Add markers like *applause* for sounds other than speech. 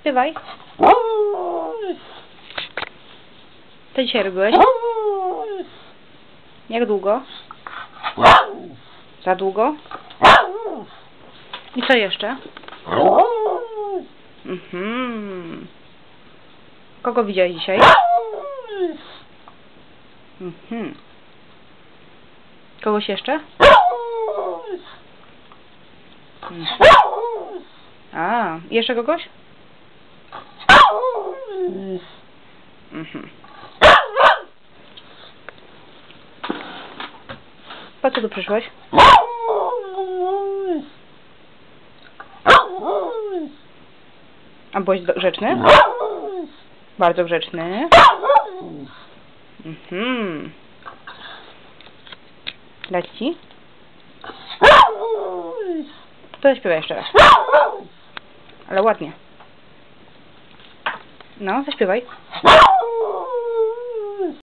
Śpiewaj. Co dzisiaj robiłeś? Jak długo? Za długo? I co jeszcze? Mhm. Kogo widziałeś dzisiaj? Mhm. Kogoś jeszcze? Mhm. A, jeszcze kogoś? Mhm. Po co tu przyszłeś? A byłeś grzeczny? Bardzo grzeczny. Mhm. Dać ci? To zaśpiewaj jeszcze raz. Ale ładnie. Não, vocês pegam aí? *laughs*